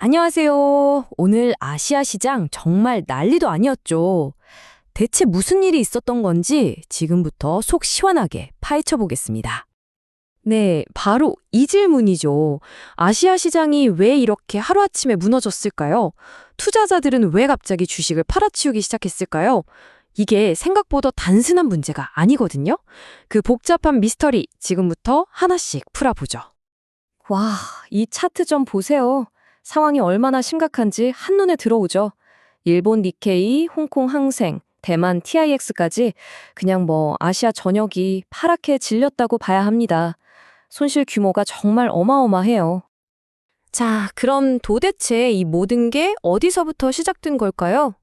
안녕하세요. 오늘 아시아 시장 정말 난리도 아니었죠. 대체 무슨 일이 있었던 건지 지금부터 속 시원하게 파헤쳐 보겠습니다. 네, 바로 이 질문이죠. 아시아 시장이 왜 이렇게 하루아침에 무너졌을까요? 투자자들은 왜 갑자기 주식을 팔아치우기 시작했을까요? 이게 생각보다 단순한 문제가 아니거든요. 그 복잡한 미스터리 지금부터 하나씩 풀어보죠. 와, 이 차트 좀 보세요. 상황이 얼마나 심각한지 한눈에 들어오죠. 일본 니케이, 홍콩 항생, 대만 TIX까지 그냥 뭐 아시아 전역이 파랗게 질렸다고 봐야 합니다. 손실 규모가 정말 어마어마해요. 자, 그럼 도대체 이 모든 게 어디서부터 시작된 걸까요?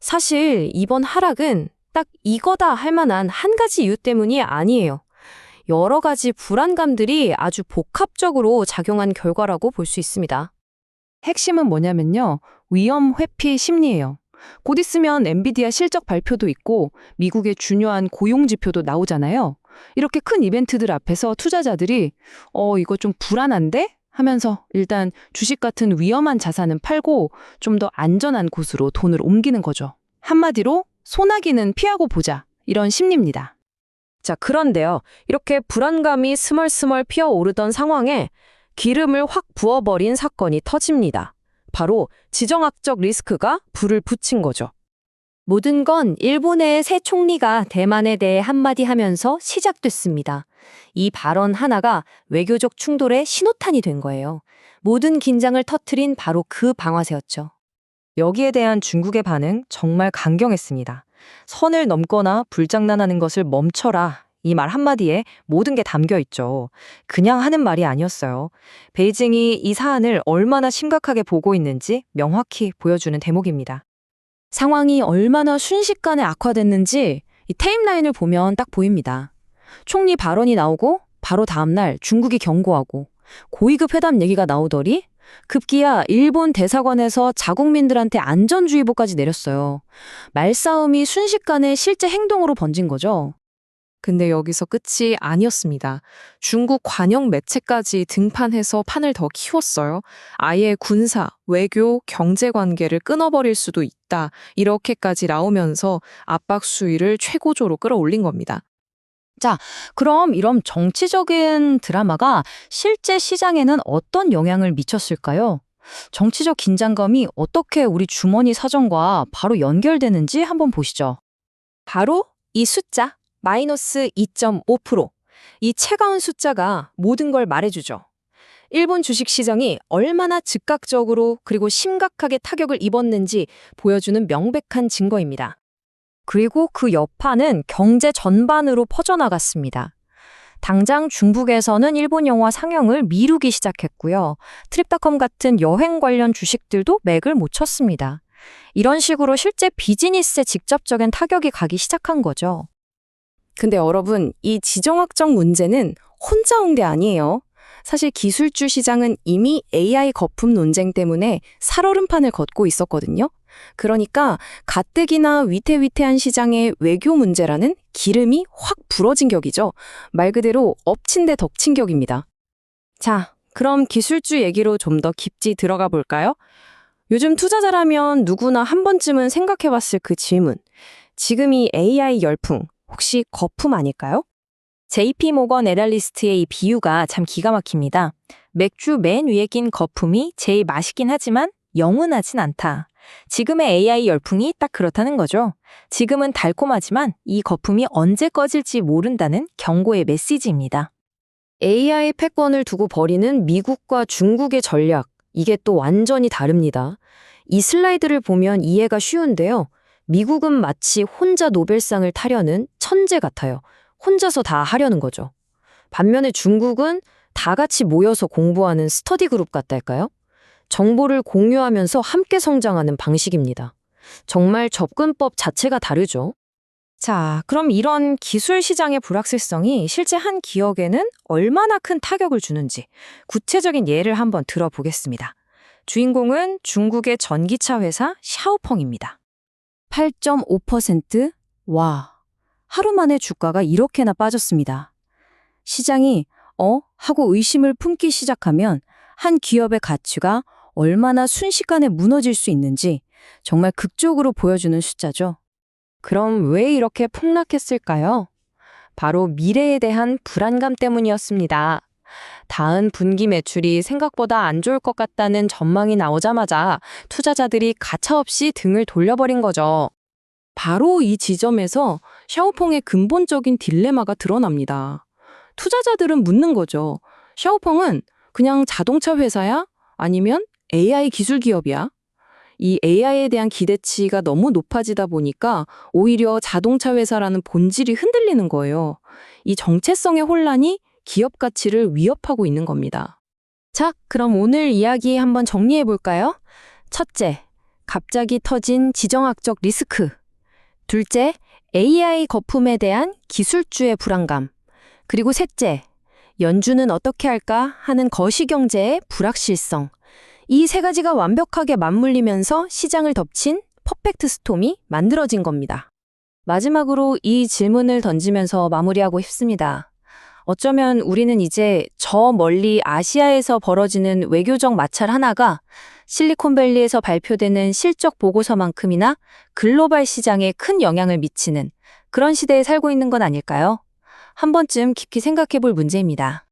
사실 이번 하락은 딱 이거다 할 만한 한 가지 이유 때문이 아니에요. 여러 가지 불안감들이 아주 복합적으로 작용한 결과라고 볼 수 있습니다. 핵심은 뭐냐면요. 위험 회피 심리예요. 곧 있으면 엔비디아 실적 발표도 있고 미국의 중요한 고용 지표도 나오잖아요. 이렇게 큰 이벤트들 앞에서 투자자들이 어 이거 좀 불안한데 하면서 일단 주식 같은 위험한 자산은 팔고 좀 더 안전한 곳으로 돈을 옮기는 거죠. 한마디로 소나기는 피하고 보자. 이런 심리입니다. 자, 그런데요. 이렇게 불안감이 스멀스멀 피어오르던 상황에 기름을 확 부어버린 사건이 터집니다. 바로 지정학적 리스크가 불을 붙인 거죠. 모든 건 일본의 새 총리가 대만에 대해 한마디 하면서 시작됐습니다. 이 발언 하나가 외교적 충돌의 신호탄이 된 거예요. 모든 긴장을 터트린 바로 그 방아쇠였죠. 여기에 대한 중국의 반응 정말 강경했습니다. 선을 넘거나 불장난하는 것을 멈춰라. 이 말 한마디에 모든 게 담겨 있죠. 그냥 하는 말이 아니었어요. 베이징이 이 사안을 얼마나 심각하게 보고 있는지 명확히 보여주는 대목입니다. 상황이 얼마나 순식간에 악화됐는지 이 타임라인을 보면 딱 보입니다. 총리 발언이 나오고 바로 다음날 중국이 경고하고 고위급 회담 얘기가 나오더니 급기야 일본 대사관에서 자국민들한테 안전주의보까지 내렸어요. 말싸움이 순식간에 실제 행동으로 번진 거죠. 근데 여기서 끝이 아니었습니다. 중국 관영 매체까지 등판해서 판을 더 키웠어요. 아예 군사, 외교, 경제 관계를 끊어버릴 수도 있다. 이렇게까지 나오면서 압박 수위를 최고조로 끌어올린 겁니다. 그럼 이런 정치적인 드라마가 실제 시장에는 어떤 영향을 미쳤을까요? 정치적 긴장감이 어떻게 우리 주머니 사정과 바로 연결되는지 한번 보시죠. 바로 이 숫자, 마이너스 2.5%. 이 차가운 숫자가 모든 걸 말해주죠. 일본 주식 시장이 얼마나 즉각적으로 그리고 심각하게 타격을 입었는지 보여주는 명백한 증거입니다. 그리고 그 여파는 경제 전반으로 퍼져나갔습니다. 당장 중국에서는 일본 영화 상영을 미루기 시작했고요. 트립닷컴 같은 여행 관련 주식들도 맥을 못 쳤습니다. 이런 식으로 실제 비즈니스에 직접적인 타격이 가기 시작한 거죠. 근데 여러분, 이 지정학적 문제는 혼자 온 게 아니에요. 사실 기술주 시장은 이미 AI 거품 논쟁 때문에 살얼음판을 걷고 있었거든요. 그러니까 가뜩이나 위태위태한 시장의 외교 문제라는 기름이 확 불어진 격이죠. 말 그대로 엎친 데 덮친 격입니다. 자, 그럼 기술주 얘기로 좀 더 깊이 들어가 볼까요? 요즘 투자자라면 누구나 한 번쯤은 생각해 봤을 그 질문. 지금 이 AI 열풍, 혹시 거품 아닐까요? JP 모건 애널리스트의 이 비유가 참 기가 막힙니다. 맥주 맨 위에 낀 거품이 제일 맛있긴 하지만 영원하진 않다. 지금의 AI 열풍이 딱 그렇다는 거죠. 지금은 달콤하지만 이 거품이 언제 꺼질지 모른다는 경고의 메시지입니다. AI 패권을 두고 벌이는 미국과 중국의 전략, 이게 또 완전히 다릅니다. 이 슬라이드를 보면 이해가 쉬운데요. 미국은 마치 혼자 노벨상을 타려는 천재 같아요. 혼자서 다 하려는 거죠. 반면에 중국은 다 같이 모여서 공부하는 스터디 그룹 같달까요? 정보를 공유하면서 함께 성장하는 방식입니다. 정말 접근법 자체가 다르죠. 자, 그럼 이런 기술 시장의 불확실성이 실제 한 기업에는 얼마나 큰 타격을 주는지 구체적인 예를 한번 들어보겠습니다. 주인공은 중국의 전기차 회사 샤오펑입니다. 8.5%? 와, 하루 만에 주가가 이렇게나 빠졌습니다. 시장이 어? 하고 의심을 품기 시작하면 한 기업의 가치가 얼마나 순식간에 무너질 수 있는지 정말 극적으로 보여주는 숫자죠. 그럼 왜 이렇게 폭락했을까요? 바로 미래에 대한 불안감 때문이었습니다. 다음 분기 매출이 생각보다 안 좋을 것 같다는 전망이 나오자마자 투자자들이 가차없이 등을 돌려버린 거죠. 바로 이 지점에서 샤오펑의 근본적인 딜레마가 드러납니다. 투자자들은 묻는 거죠. 샤오펑은 그냥 자동차 회사야? 아니면 AI 기술 기업이야? 이 AI에 대한 기대치가 너무 높아지다 보니까 오히려 자동차 회사라는 본질이 흔들리는 거예요. 이 정체성의 혼란이 기업 가치를 위협하고 있는 겁니다. 자, 그럼 오늘 이야기 한번 정리해 볼까요? 첫째, 갑자기 터진 지정학적 리스크. 둘째, AI 거품에 대한 기술주의 불안감. 그리고 셋째, 연준은 어떻게 할까 하는 거시경제의 불확실성. 이 세 가지가 완벽하게 맞물리면서 시장을 덮친 퍼펙트 스톰이 만들어진 겁니다. 마지막으로 이 질문을 던지면서 마무리하고 싶습니다. 어쩌면 우리는 이제 저 멀리 아시아에서 벌어지는 외교적 마찰 하나가 실리콘밸리에서 발표되는 실적 보고서만큼이나 글로벌 시장에 큰 영향을 미치는 그런 시대에 살고 있는 건 아닐까요? 한 번쯤 깊이 생각해 볼 문제입니다.